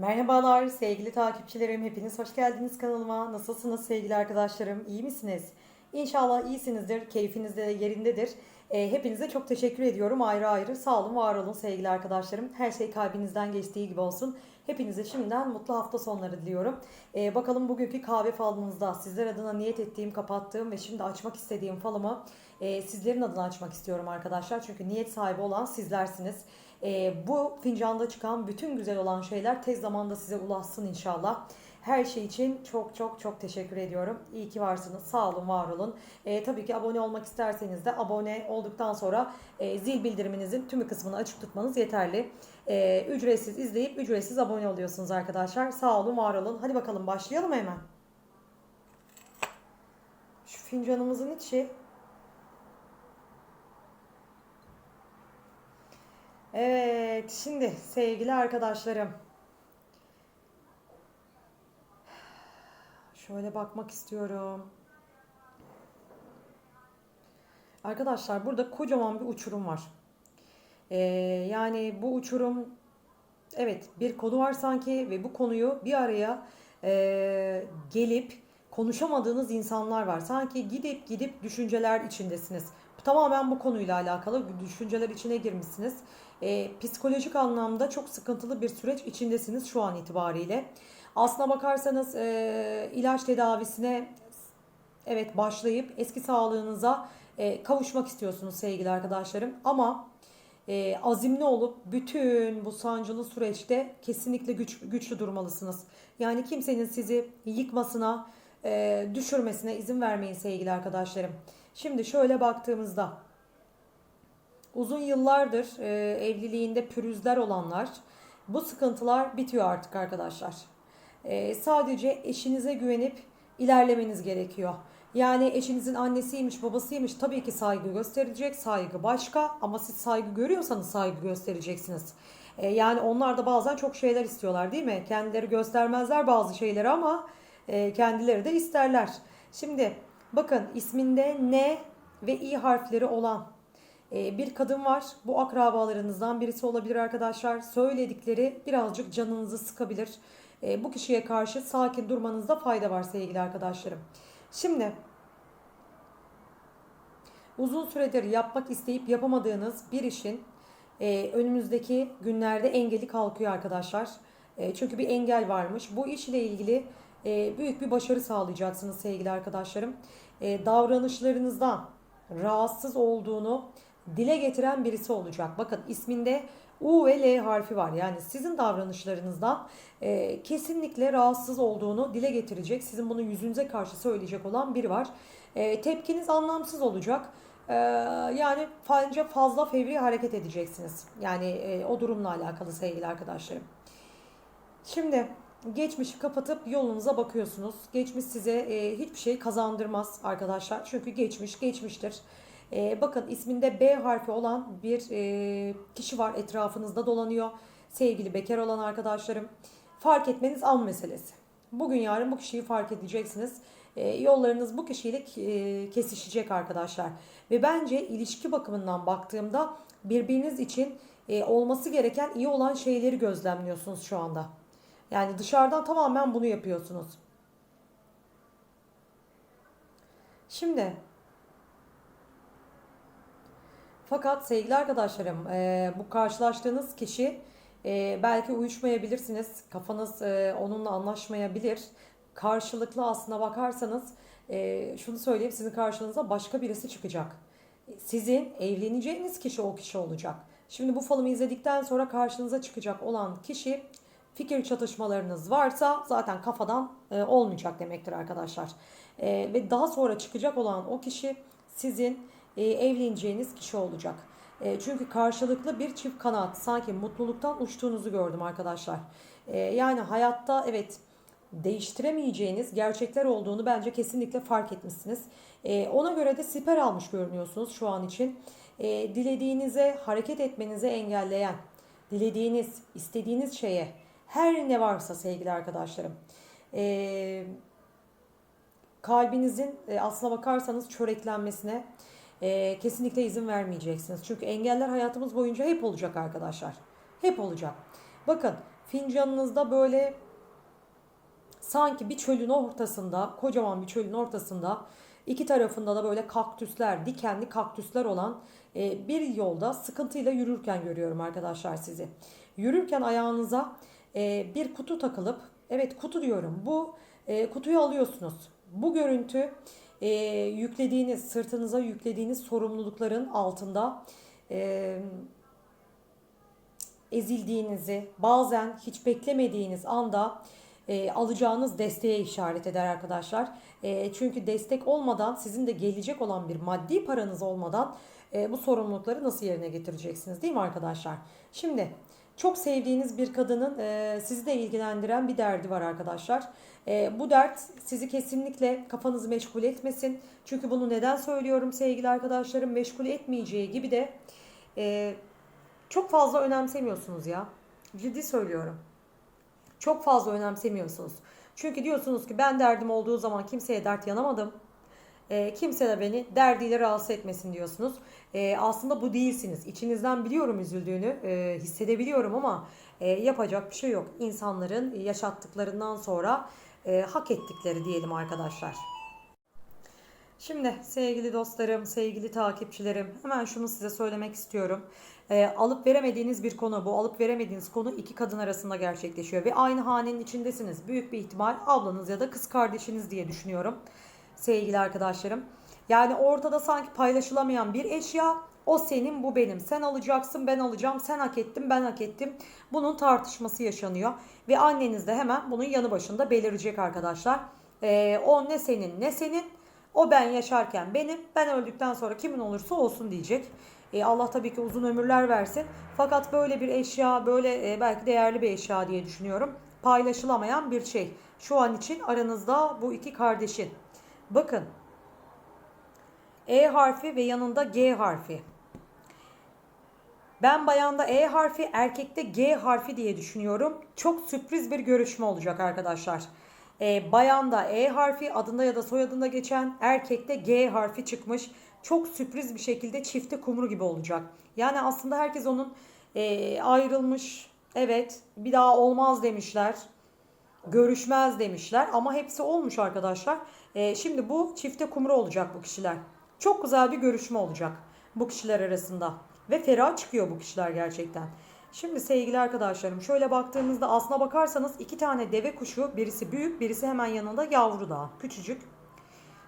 Merhabalar sevgili takipçilerim. Hepiniz hoş geldiniz kanalıma. Nasılsınız sevgili arkadaşlarım? İyi misiniz? İnşallah iyisinizdir. Keyfiniz de yerindedir. E, hepinize çok teşekkür ediyorum. Ayrı ayrı sağ olun, var olun sevgili arkadaşlarım. Her şey kalbinizden geçtiği gibi olsun. Hepinize şimdiden mutlu hafta sonları diliyorum. E, bakalım bugünkü kahve falınızda sizler adına niyet ettiğim, kapattığım ve şimdi açmak istediğim falımı e, sizlerin adına açmak istiyorum arkadaşlar. Çünkü niyet sahibi olan sizlersiniz. E, bu fincanda çıkan bütün güzel olan şeyler tez zamanda size ulaşsın inşallah. Her şey için çok çok çok teşekkür ediyorum. İyi ki varsınız. Sağ olun, var olun. E, tabii ki abone olmak isterseniz de abone olduktan sonra e, zil bildiriminizin tümü kısmını açık tutmanız yeterli. E, ücretsiz izleyip ücretsiz abone oluyorsunuz arkadaşlar. Sağ olun, var olun. Hadi bakalım başlayalım hemen. Şu fincanımızın içi Evet, şimdi sevgili arkadaşlarım. Şöyle bakmak istiyorum. Arkadaşlar burada kocaman bir uçurum var. Ee, yani bu uçurum evet bir konu var sanki ve bu konuyu bir araya e, gelip konuşamadığınız insanlar var. Sanki gidip gidip düşünceler içindesiniz. Tamamen bu konuyla alakalı düşünceler içine girmişsiniz. E, psikolojik anlamda çok sıkıntılı bir süreç içindesiniz şu an itibariyle. Aslına bakarsanız e, ilaç tedavisine evet başlayıp eski sağlığınıza e, kavuşmak istiyorsunuz sevgili arkadaşlarım. Ama e, azimli olup bütün bu sancılı süreçte kesinlikle güç, güçlü durmalısınız. Yani kimsenin sizi yıkmasına, e, düşürmesine izin vermeyin sevgili arkadaşlarım. Şimdi şöyle baktığımızda uzun yıllardır e, evliliğinde pürüzler olanlar bu sıkıntılar bitiyor artık arkadaşlar. E, sadece eşinize güvenip ilerlemeniz gerekiyor. Yani eşinizin annesiymiş, babasıymış tabii ki saygı gösterecek. Saygı başka ama siz saygı görüyorsanız saygı göstereceksiniz. E, yani onlar da bazen çok şeyler istiyorlar değil mi? Kendileri göstermezler bazı şeyleri ama e, kendileri de isterler. Şimdi bakın isminde N ve İ harfleri olan e, bir kadın var. Bu akrabalarınızdan birisi olabilir arkadaşlar. Söyledikleri birazcık canınızı sıkabilir. E, bu kişiye karşı sakin durmanızda fayda var sevgili arkadaşlarım. Şimdi uzun süredir yapmak isteyip yapamadığınız bir işin e, önümüzdeki günlerde engeli kalkıyor arkadaşlar. E, çünkü bir engel varmış. Bu iş ile ilgili e, büyük bir başarı sağlayacaksınız sevgili arkadaşlarım. Davranışlarınızdan rahatsız olduğunu dile getiren birisi olacak. Bakın isminde U ve L harfi var. Yani sizin davranışlarınızdan e, kesinlikle rahatsız olduğunu dile getirecek. Sizin bunu yüzünüze karşı söyleyecek olan biri var. E, tepkiniz anlamsız olacak. E, yani bence fazla fevri hareket edeceksiniz. Yani e, o durumla alakalı sevgili arkadaşlarım. Şimdi geçmişi kapatıp yolunuza bakıyorsunuz. Geçmiş size e, hiçbir şey kazandırmaz arkadaşlar. Çünkü geçmiş geçmiştir. E, bakın isminde B harfi olan bir e, kişi var etrafınızda dolanıyor. Sevgili bekar olan arkadaşlarım. Fark etmeniz an meselesi. Bugün yarın bu kişiyi fark edeceksiniz. E, yollarınız bu kişiyle e, kesişecek arkadaşlar. Ve bence ilişki bakımından baktığımda birbiriniz için e, olması gereken iyi olan şeyleri gözlemliyorsunuz şu anda. Yani dışarıdan tamamen bunu yapıyorsunuz. Şimdi fakat sevgili arkadaşlarım e, bu karşılaştığınız kişi e, belki uyuşmayabilirsiniz. Kafanız e, onunla anlaşmayabilir. Karşılıklı aslına bakarsanız e, şunu söyleyeyim sizin karşınıza başka birisi çıkacak. Sizin evleneceğiniz kişi o kişi olacak. Şimdi bu falımı izledikten sonra karşınıza çıkacak olan kişi fikir çatışmalarınız varsa zaten kafadan e, olmayacak demektir arkadaşlar. E, ve daha sonra çıkacak olan o kişi sizin e, evleneceğiniz kişi olacak. E, çünkü karşılıklı bir çift kanat sanki mutluluktan uçtuğunuzu gördüm arkadaşlar. E, yani hayatta evet değiştiremeyeceğiniz gerçekler olduğunu bence kesinlikle fark etmişsiniz. E, ona göre de siper almış görünüyorsunuz şu an için. E, dilediğinize hareket etmenizi engelleyen, dilediğiniz, istediğiniz şeye her ne varsa sevgili arkadaşlarım. E, kalbinizin e, aslına bakarsanız çöreklenmesine e, kesinlikle izin vermeyeceksiniz. Çünkü engeller hayatımız boyunca hep olacak arkadaşlar. Hep olacak. Bakın fincanınızda böyle sanki bir çölün ortasında, kocaman bir çölün ortasında iki tarafında da böyle kaktüsler, dikenli kaktüsler olan e, bir yolda sıkıntıyla yürürken görüyorum arkadaşlar sizi. Yürürken ayağınıza e, bir kutu takılıp, evet kutu diyorum, bu e, kutuyu alıyorsunuz. Bu görüntü e, yüklediğiniz, sırtınıza yüklediğiniz sorumlulukların altında e, ezildiğinizi, bazen hiç beklemediğiniz anda e, alacağınız desteğe işaret eder arkadaşlar. E, çünkü destek olmadan, sizin de gelecek olan bir maddi paranız olmadan e, bu sorumlulukları nasıl yerine getireceksiniz değil mi arkadaşlar? Şimdi çok sevdiğiniz bir kadının e, sizi de ilgilendiren bir derdi var arkadaşlar. E, bu dert sizi kesinlikle kafanızı meşgul etmesin. Çünkü bunu neden söylüyorum sevgili arkadaşlarım? Meşgul etmeyeceği gibi de e, çok fazla önemsemiyorsunuz ya. Ciddi söylüyorum. Çok fazla önemsemiyorsunuz. Çünkü diyorsunuz ki ben derdim olduğu zaman kimseye dert yanamadım. E, kimse de beni derdiyle rahatsız etmesin diyorsunuz. E, aslında bu değilsiniz. İçinizden biliyorum üzüldüğünü, e, hissedebiliyorum ama e, yapacak bir şey yok. İnsanların yaşattıklarından sonra e, hak ettikleri diyelim arkadaşlar. Şimdi sevgili dostlarım, sevgili takipçilerim hemen şunu size söylemek istiyorum. Ee, alıp veremediğiniz bir konu bu. Alıp veremediğiniz konu iki kadın arasında gerçekleşiyor. Ve aynı hanenin içindesiniz. Büyük bir ihtimal ablanız ya da kız kardeşiniz diye düşünüyorum. Sevgili arkadaşlarım. Yani ortada sanki paylaşılamayan bir eşya. O senin bu benim. Sen alacaksın ben alacağım. Sen hak ettin ben hak ettim. Bunun tartışması yaşanıyor. Ve anneniz de hemen bunun yanı başında belirecek arkadaşlar. Ee, o ne senin ne senin. O ben yaşarken benim, ben öldükten sonra kimin olursa olsun diyecek. E, Allah tabii ki uzun ömürler versin. Fakat böyle bir eşya, böyle e, belki değerli bir eşya diye düşünüyorum. Paylaşılamayan bir şey. Şu an için aranızda bu iki kardeşin. Bakın. E harfi ve yanında G harfi. Ben bayanda E harfi, erkekte G harfi diye düşünüyorum. Çok sürpriz bir görüşme olacak arkadaşlar. E, bayanda E harfi adında ya da soyadında geçen erkekte G harfi çıkmış. Çok sürpriz bir şekilde çifte kumru gibi olacak. Yani aslında herkes onun e, ayrılmış, evet bir daha olmaz demişler. Görüşmez demişler ama hepsi olmuş arkadaşlar. E, şimdi bu çifte kumru olacak bu kişiler. Çok güzel bir görüşme olacak bu kişiler arasında. Ve ferah çıkıyor bu kişiler gerçekten. Şimdi sevgili arkadaşlarım şöyle baktığımızda aslına bakarsanız iki tane deve kuşu birisi büyük birisi hemen yanında yavru daha küçücük.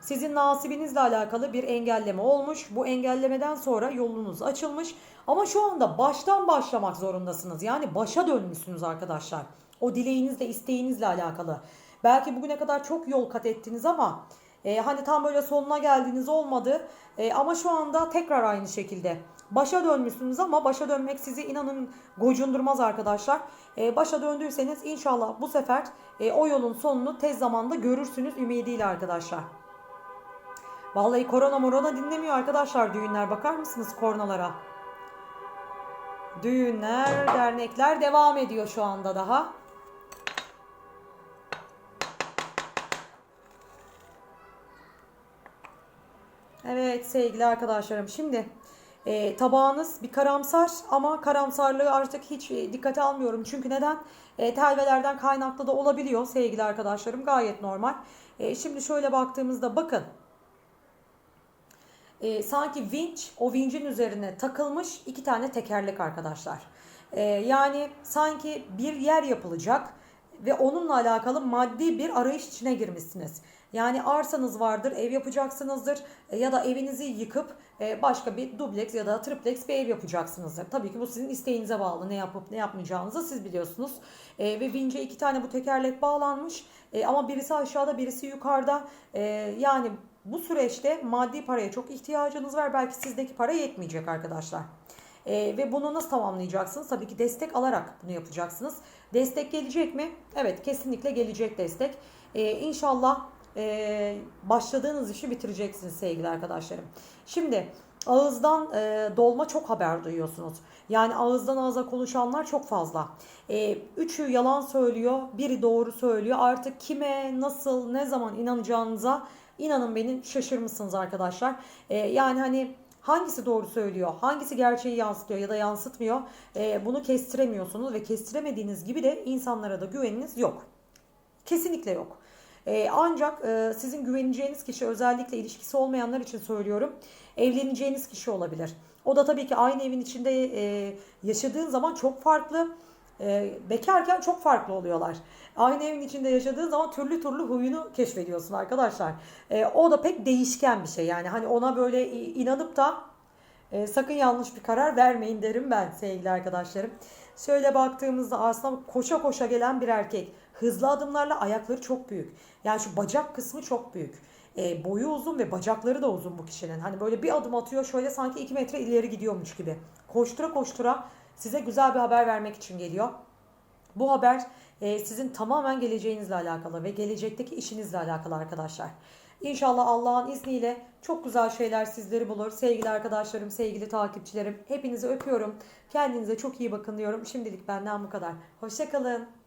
Sizin nasibinizle alakalı bir engelleme olmuş. Bu engellemeden sonra yolunuz açılmış. Ama şu anda baştan başlamak zorundasınız. Yani başa dönmüşsünüz arkadaşlar. O dileğinizle isteğinizle alakalı. Belki bugüne kadar çok yol kat ettiniz ama e, hani tam böyle sonuna geldiğiniz olmadı. E, ama şu anda tekrar aynı şekilde. Başa dönmüşsünüz ama başa dönmek sizi inanın gocundurmaz arkadaşlar. E, başa döndüyseniz inşallah bu sefer e, o yolun sonunu tez zamanda görürsünüz ümidiyle arkadaşlar. Vallahi korona morona dinlemiyor arkadaşlar düğünler. Bakar mısınız kornalara? Düğünler, dernekler devam ediyor şu anda daha. Evet sevgili arkadaşlarım şimdi e, tabağınız bir karamsar ama karamsarlığı artık hiç e, dikkate almıyorum. Çünkü neden? E, telvelerden kaynaklı da olabiliyor sevgili arkadaşlarım gayet normal. E, şimdi şöyle baktığımızda bakın e, sanki vinç o vincin üzerine takılmış iki tane tekerlek arkadaşlar. E, yani sanki bir yer yapılacak ve onunla alakalı maddi bir arayış içine girmişsiniz. Yani arsanız vardır, ev yapacaksınızdır e, ya da evinizi yıkıp e, başka bir dubleks ya da triplex bir ev yapacaksınızdır. Tabii ki bu sizin isteğinize bağlı. Ne yapıp ne yapmayacağınızı siz biliyorsunuz. E, ve vince iki tane bu tekerlek bağlanmış ama birisi aşağıda birisi yukarıda. Yani bu süreçte maddi paraya çok ihtiyacınız var. Belki sizdeki para yetmeyecek arkadaşlar. E, ve bunu nasıl tamamlayacaksınız? Tabii ki destek alarak bunu yapacaksınız. Destek gelecek mi? Evet kesinlikle gelecek destek. E, inşallah e, başladığınız işi bitireceksiniz sevgili arkadaşlarım. Şimdi ağızdan e, dolma çok haber duyuyorsunuz. Yani ağızdan ağza konuşanlar çok fazla. E, üçü yalan söylüyor, biri doğru söylüyor. Artık kime, nasıl, ne zaman inanacağınıza inanın beni şaşırmışsınız arkadaşlar. E, yani hani Hangisi doğru söylüyor, hangisi gerçeği yansıtıyor ya da yansıtmıyor e, bunu kestiremiyorsunuz ve kestiremediğiniz gibi de insanlara da güveniniz yok. Kesinlikle yok. Ee, ancak e, sizin güveneceğiniz kişi özellikle ilişkisi olmayanlar için söylüyorum. Evleneceğiniz kişi olabilir. O da tabii ki aynı evin içinde e, yaşadığın zaman çok farklı. E, bekarken çok farklı oluyorlar. Aynı evin içinde yaşadığın zaman türlü türlü huyunu keşfediyorsun arkadaşlar. E, o da pek değişken bir şey. Yani hani ona böyle inanıp da e, sakın yanlış bir karar vermeyin derim ben sevgili arkadaşlarım. Şöyle baktığımızda aslında koşa koşa gelen bir erkek. Hızlı adımlarla ayakları çok büyük. Yani şu bacak kısmı çok büyük. E, boyu uzun ve bacakları da uzun bu kişinin. Hani böyle bir adım atıyor şöyle sanki 2 metre ileri gidiyormuş gibi. Koştura koştura size güzel bir haber vermek için geliyor. Bu haber e, sizin tamamen geleceğinizle alakalı ve gelecekteki işinizle alakalı arkadaşlar. İnşallah Allah'ın izniyle çok güzel şeyler sizleri bulur. Sevgili arkadaşlarım, sevgili takipçilerim hepinizi öpüyorum. Kendinize çok iyi bakın diyorum. Şimdilik benden bu kadar. Hoşçakalın.